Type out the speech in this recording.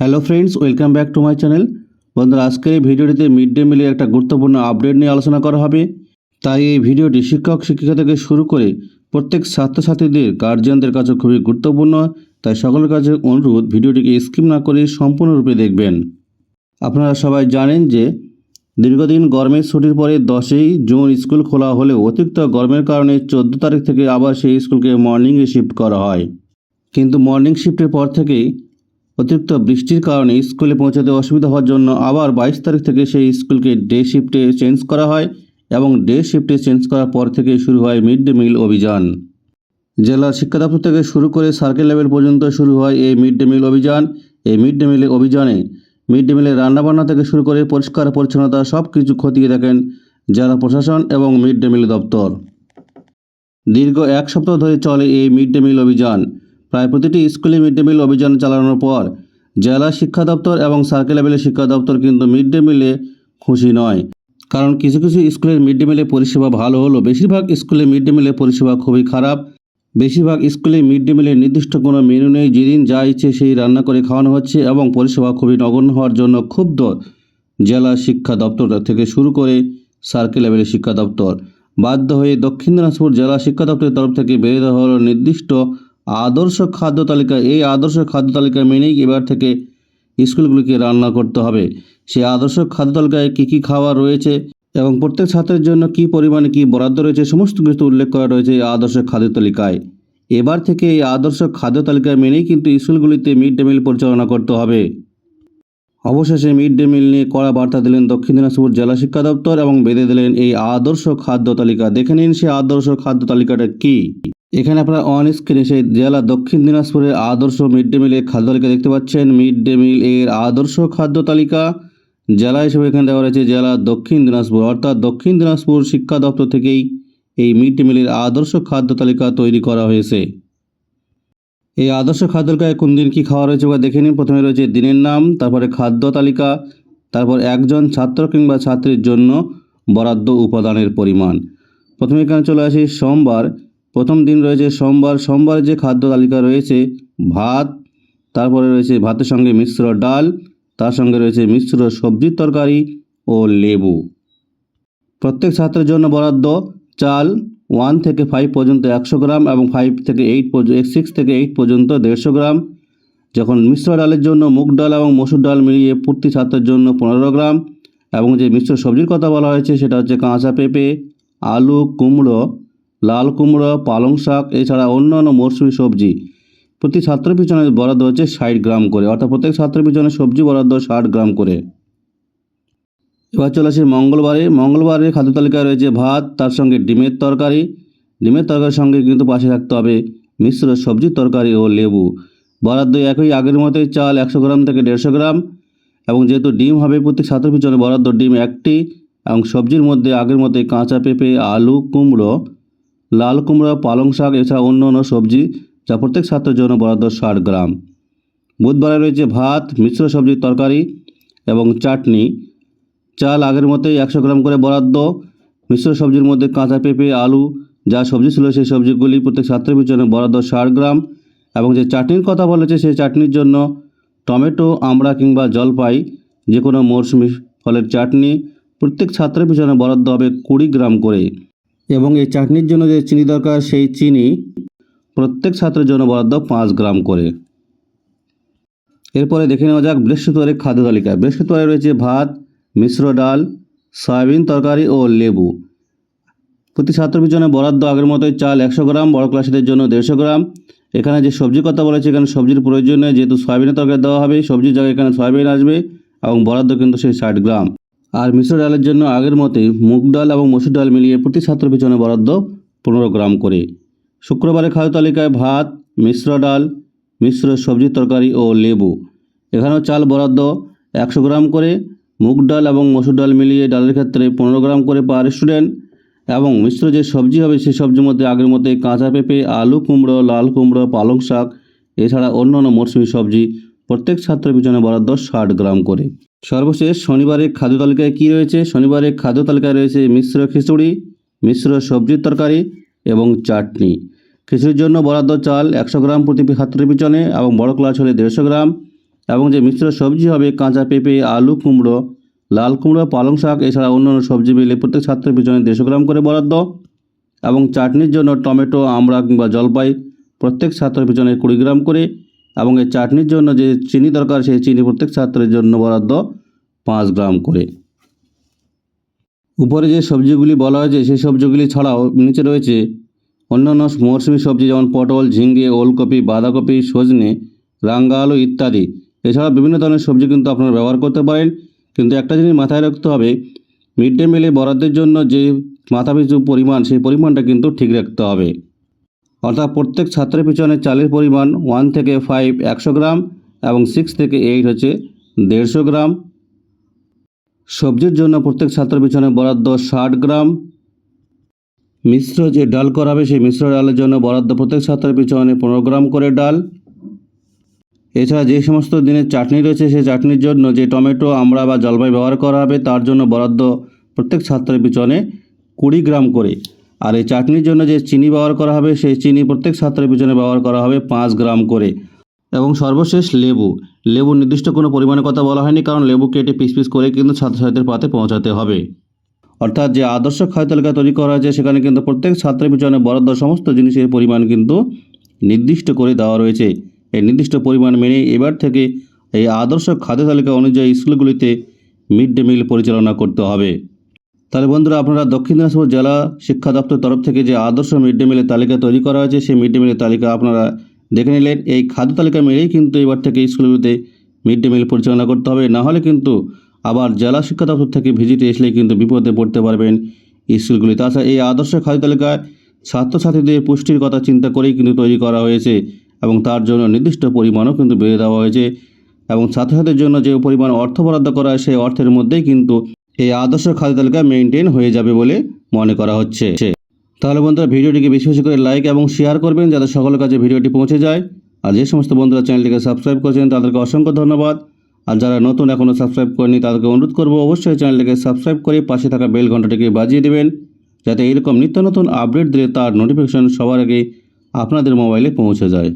Hello friends welcome back to my channel বন্ধুরা, আজকের এই ভিডিওটিতে মিড ডে মিলের একটা গুরুত্বপূর্ণ আপডেট নিয়ে আলোচনা করা হবে। তাই এই ভিডিওটি শিক্ষক শিক্ষিকা থেকে শুরু করে প্রত্যেক ছাত্রছাত্রীদের গার্জিয়ানদের কাছে খুবই গুরুত্বপূর্ণ। তাই সকলের কাছে অনুরোধ, ভিডিওটিকে স্কিপ না করে সম্পূর্ণরূপে দেখবেন। আপনারা সবাই জানেন যে দীর্ঘদিন গরমের ছুটির পরে দশই জুন স্কুল খোলা হলেও অতিরিক্ত গরমের কারণে চোদ্দ তারিখ থেকে আবার সেই স্কুলকে মর্নিংয়ে শিফট করা হয়। কিন্তু মর্নিং শিফটের পর থেকেই অতিরিক্ত বৃষ্টির কারণে স্কুলে পৌঁছাতে অসুবিধা হওয়ার জন্য আবার বাইশ তারিখ থেকে সেই স্কুলকে ডে শিফটে চেঞ্জ করা হয় এবং ডে শিফটে চেঞ্জ করার পর থেকে শুরু হয় মিড ডে মিল অভিযান। জেলার শিক্ষা দপ্তর থেকে শুরু করে সার্কেল লেভেল পর্যন্ত শুরু হয় এই মিড ডে মিল অভিযান। এই মিড ডে মিলের অভিযানে মিড ডে মিলের রান্নাবান্না থেকে শুরু করে পরিষ্কার পরিচ্ছন্নতা সব কিছু খতিয়ে দেখেন জেলা প্রশাসন এবং মিড ডে মিল দপ্তর। দীর্ঘ এক সপ্তাহ ধরে চলে এই মিড ডে মিল অভিযান। প্রায় প্রতিটি স্কুলে মিড ডে মিল অভিযান চালানোর পর জেলা শিক্ষা দপ্তর এবং সার্কেল লেভেলের শিক্ষা দপ্তর কিন্তু মিড ডে মিলে খুশি নয়। কারণ কিছু কিছু স্কুলের মিড ডে মিলের পরিষেবা ভালো হলো বেশিরভাগ স্কুলে মিড ডে মিলের পরিষেবা খুবই খারাপ। বেশিরভাগ স্কুলে মিড ডে মিলের নির্দিষ্ট কোনো মেনু নেই, যেদিন যা ইচ্ছে সেই রান্না করে খাওয়ানো হচ্ছে এবং পরিষেবা খুবই নগণ্য হওয়ার জন্য ক্ষুব্ধ জেলা শিক্ষা দপ্তর থেকে শুরু করে সার্কেল লেভেলের শিক্ষা দপ্তর। বাধ্য হয়ে দক্ষিণ দিনাজপুর জেলা শিক্ষা দপ্তরের তরফ থেকে বেরিয়ে দেওয়া হলো নির্দিষ্ট আদর্শ খাদ্য তালিকা, এই আদর্শ খাদ্য তালিকা মেনেই এবার থেকে স্কুলগুলিকে রান্না করতে হবে? সেই আদর্শ খাদ্য তালিকায় কী কী খাবার রয়েছে এবং প্রত্যেক ছাত্রের জন্য কী পরিমাণে কী বরাদ্দ রয়েছে, সমস্ত কিছু উল্লেখ করা রয়েছে এই আদর্শ খাদ্য তালিকায়। এবার থেকে এই আদর্শ খাদ্য তালিকা মেনেই কিন্তু স্কুলগুলিতে মিড ডে মিল পরিচালনা করতে হবে। অবশেষে মিড ডে মিল নিয়ে কড়া বার্তা দিলেন দক্ষিণ দিনাজপুর জেলা শিক্ষা দপ্তর এবং বেঁধে দিলেন এই আদর্শ খাদ্য তালিকা। দেখে নিন সেই আদর্শ খাদ্য তালিকাটা কি। এখানে আপনারা অন স্ক্রিনে সেই জেলা দক্ষিণ দিনাজপুরের আদর্শ মিড ডে মিলের খাদ্য তালিকা দেখতে পাচ্ছেন। মিড ডে মিল এর আদর্শ খাদ্য তালিকা জেলা হিসেবে এখানে দেওয়া রয়েছে জেলা দক্ষিণ দিনাজপুর। অর্থাৎ দক্ষিণ দিনাজপুর শিক্ষা দপ্তর থেকেই এই মিড ডে মিলের আদর্শ খাদ্য তালিকা তৈরি করা হয়েছে। এই আদর্শ খাদ্য তালিকায় কোন দিন কী খাওয়া রয়েছে বা দেখে নিন। প্রথমে রয়েছে দিনের নাম, তারপরে খাদ্য তালিকা, তারপর একজন ছাত্র কিংবা ছাত্রীর জন্য বরাদ্দ উপাদানের পরিমাণ। প্রথমে এখানে চলে আসি সোমবার। প্রথম দিন রয়েছে সোমবার। সোমবার যে খাদ্য তালিকা রয়েছে, ভাত, তারপরে রয়েছে ভাতের সঙ্গে মিশ্র ডাল, তার সঙ্গে রয়েছে মিশ্র সবজির তরকারি ও লেবু। প্রত্যেক ছাত্রের জন্য বরাদ্দ চাল ওয়ান থেকে ফাইভ পর্যন্ত একশো গ্রাম এবং ফাইভ থেকে এইট পর্যন্ত সিক্স থেকে এইট পর্যন্ত দেড়শো গ্রাম। যখন মিশ্র ডালের জন্য মুগ ডাল এবং মসুর ডাল মিলিয়ে প্রতি ছাত্রের জন্য পনেরো গ্রাম এবং যে মিশ্র সবজির কথা বলা হয়েছে, সেটা হচ্ছে কাঁচা পেঁপে, আলু, কুমড়ো লাল কুমড়ো, পালং শাক, এছাড়া অন্যান্য মরশুমি সবজি। প্রতি ছাত্র পিছনে বরাদ্দ হচ্ছে ষাট গ্রাম করে, অর্থাৎ প্রত্যেক ছাত্র পিছনে সবজি বরাদ্দ ষাট গ্রাম করে। এবার চলে আসি মঙ্গলবারে। মঙ্গলবারের খাদ্য তালিকায় রয়েছে ভাত, তার সঙ্গে ডিমের তরকারি। ডিমের তরকারির সঙ্গে কিন্তু পাশে থাকতে হবে মিশ্র সবজির তরকারি ও লেবু। বরাদ্দ একই আগের মতোই চাল একশো গ্রাম থেকে দেড়শো গ্রাম এবং যেহেতু ডিম হবে, প্রত্যেক ছাত্র পিছনে বরাদ্দ ডিম একটি এবং সবজির মধ্যে আগের মতোই কাঁচা পেঁপে, আলু, কুমড়ো লাল কুমড়ো, পালং শাক, এছাড়া অন্য অন্য সবজি যা প্রত্যেক ছাত্রের জন্য বরাদ্দ ষাট গ্রাম। বুধবারে রয়েছে ভাত, মিশ্র সবজির তরকারি এবং চাটনি। চাল আগের মতোই একশো গ্রাম করে বরাদ্দ। মিশ্র সবজির মধ্যে কাঁচা পেঁপে, আলু যা সবজি ছিল সেই সবজিগুলি প্রত্যেক ছাত্রের পিছনে বরাদ্দ ষাট গ্রাম এবং যে চাটনির কথা বলেছে সেই চাটনির জন্য টমেটো, আমড়া কিংবা জলপাই যে কোনো মরশুমি ফলের চাটনি প্রত্যেক ছাত্রের পিছনে বরাদ্দ হবে কুড়ি গ্রাম করে। এবং এই চাটনির জন্য যে চিনি দরকার, সেই চিনি প্রত্যেক ছাত্রের জন্য বরাদ্দ পাঁচ গ্রাম করে। এরপরে দেখে নেওয়া যাক বৃহস্পতিবারের খাদ্য তালিকা। বৃহস্পতিবারে রয়েছে ভাত, মিশ্র ডাল, সয়াবিন তরকারি ও লেবু। প্রতি ছাত্র পিছনে বরাদ্দ আগের মতোই চাল একশো গ্রাম, বড় ক্লাসেদের জন্য দেড়শো গ্রাম। এখানে যে সবজির কথা বলেছে, এখানে সবজির প্রয়োজন যেহেতু সয়াবিনের তরকারি দেওয়া হবে, সবজির জায়গায় এখানে সয়াবিন আসবে এবং বরাদ্দ কিন্তু সেই ষাট গ্রাম। আর মিশ্র ডালের জন্য আগের মতোই মুগ ডাল এবং মসুর ডাল মিলিয়ে প্রতি ছাত্র পিছনে বরাদ্দ পনেরো গ্রাম করে। শুক্রবারের খাদ্য তালিকায় ভাত, মিশ্র ডাল, মিশ্র সবজির তরকারি ও লেবু। এখানেও চাল বরাদ্দ একশো গ্রাম করে, মুগ ডাল এবং মসুর ডাল মিলিয়ে ডালের ক্ষেত্রে পনেরো গ্রাম করে পার স্টুডেন্ট এবং মিশ্র যে সবজি হবে সেই সবজির মধ্যে আগের মতে কাঁচা পেঁপে, আলু কুমড়ো, লাল কুমড়ো, পালং শাক, এছাড়া অন্যান্য মরশুমি সবজি প্রত্যেক ছাত্র পিছনে বরাদ্দ ষাট গ্রাম করে। সর্বশেষ শনিবারের খাদ্য তালিকায় কী রয়েছে? শনিবারের খাদ্য তালিকায় রয়েছে মিশ্র খিচুড়ি, মিশ্র সবজির তরকারি এবং চাটনি। খিচুড়ির জন্য বরাদ্দ চাল একশো গ্রাম প্রতি ছাত্রের পিছনে এবং বড় ক্লাস হলে দেড়শো গ্রাম এবং যে মিশ্র সবজি হবে কাঁচা পেঁপে, আলু কুমড়ো, লাল কুমড়ো, পালং শাক, এছাড়া অন্যান্য সবজি মিলে প্রত্যেক ছাত্রের পিছনে দেড়শো গ্রাম করে বরাদ্দ এবং চাটনির জন্য টমেটো, আমড়া কিংবা জলপাই প্রত্যেক ছাত্রের পিছনে কুড়ি গ্রাম করে এবং এই চাটনির জন্য যে চিনি দরকার, সেই চিনি প্রত্যেক ছাত্রের জন্য বরাদ্দ পাঁচ গ্রাম করে। উপরে যে সবজিগুলি বলা হয়েছে, সেই সবজিগুলি ছাড়াও নিচে রয়েছে অন্যান্য মৌসুমি সবজি যেমন পটল, ঝিঙ্গে, ওলকপি, বাঁধাকপি, সজনে রাঙ্গা আলু ইত্যাদি। এছাড়া বিভিন্ন ধরনের সবজি কিন্তু আপনারা ব্যবহার করতে পারেন। কিন্তু একটা জিনিস মাথায় রাখতে হবে মিড ডে মিলে বরাদ্দের জন্য যে মাথাপিছু পরিমাণ, সেই পরিমাণটা কিন্তু ঠিক রাখতে হবে। অর্থাৎ প্রত্যেক ছাত্রের পিছনে চালের পরিমাণ ওয়ান থেকে ফাইভ একশো গ্রাম এবং সিক্স থেকে এইট হচ্ছে দেড়শো গ্রাম। সবজির জন্য প্রত্যেক ছাত্রের পিছনে বরাদ্দ ষাট গ্রাম। মিশ্র যে ডাল করা হবে, সেই মিশ্র ডালের জন্য বরাদ্দ প্রত্যেক ছাত্রের পিছনে পনেরো গ্রাম করে ডাল। এছাড়া যে সমস্ত দিনের চাটনি রয়েছে, সেই চাটনির জন্য যে টমেটো আমরা বা জলপাই ব্যবহার করা হবে, তার জন্য বরাদ্দ প্রত্যেক ছাত্রের পিছনে কুড়ি গ্রাম করে। আর এই চাটনির জন্য যে চিনি ব্যবহার করা হবে, সেই চিনি প্রত্যেক ছাত্রের পিছনে ব্যবহার করা হবে পাঁচ গ্রাম করে। এবং সর্বশেষ লেবু। লেবু নির্দিষ্ট কোনো পরিমাণের কথা বলা হয়নি, কারণ লেবু কেটে পিস পিস করে কিন্তু ছাত্রছাত্রীদের পাতে পৌঁছাতে হবে। অর্থাৎ যে আদর্শ খাদ্য তালিকা তৈরি করা হয়েছে, সেখানে কিন্তু প্রত্যেক ছাত্রের পিছনে বরাদ্দ সমস্ত জিনিসের পরিমাণ কিন্তু নির্দিষ্ট করে দেওয়া রয়েছে। এই নির্দিষ্ট পরিমাণ মেনে এবার থেকে এই আদর্শ খাদ্য তালিকা অনুযায়ী স্কুলগুলিতে মিড ডে মিল পরিচালনা করতে হবে। তাহলে বন্ধুরা আপনারা দক্ষিণ দিনাজপুর জেলা শিক্ষা দপ্তর তরফ থেকে যে আদর্শ মিড ডে মিলের তালিকা তৈরি করা হয়েছে, সেই মিড ডে মিলের তালিকা আপনারা দেখে নিলেন। এই খাদ্য তালিকা মেনেই কিন্তু এবার থেকে স্কুলগুলিতে মিড ডে মিল পরিচালনা করতে হবে। না হলে কিন্তু আবার জেলা শিক্ষা দপ্তর থেকে ভিজিটে আসলে কিন্তু বিপদে পড়তে পারবেন স্কুলগুলি। তাছাড়া এই আদর্শ খাদ্য তালিকায় ছাত্রছাত্রীদের পুষ্টির কথা চিন্তা করেই কিন্তু তৈরি করা হয়েছে এবং তার জন্য নির্দিষ্ট পরিমাণও কিন্তু বেড়ে দেওয়া হয়েছে। এবং ছাত্রছাত্রীদের জন্য যে পরিমাণ অর্থ বরাদ্দ করা হয়, সেই অর্থের মধ্যেই কিন্তু এই আদর্শ খাদ্য তালিকা মেনটেন হয়ে যাবে বলে মনে করা হচ্ছে। তাহলে বন্ধুরা, ভিডিওটিকে বেশি বেশি করে লাইক এবং শেয়ার করবেন যাতে সকলের কাছে ভিডিওটি পৌঁছে যায়। আর যে সমস্ত বন্ধুরা চ্যানেলটিকে সাবস্ক্রাইব করেছেন, তাদেরকে অসংখ্য ধন্যবাদ। আর যারা নতুন এখনও সাবস্ক্রাইব করেনি তাদেরকে অনুরোধ করব অবশ্যই চ্যানেলটিকে সাবস্ক্রাইব করে পাশে থাকা বেল ঘন্টাটিকে বাজিয়ে দেবেন, যাতে এরকম নিত্য নতুন আপডেট দিলে তার নোটিফিকেশন সবার আগে আপনাদের মোবাইলে পৌঁছে যায়।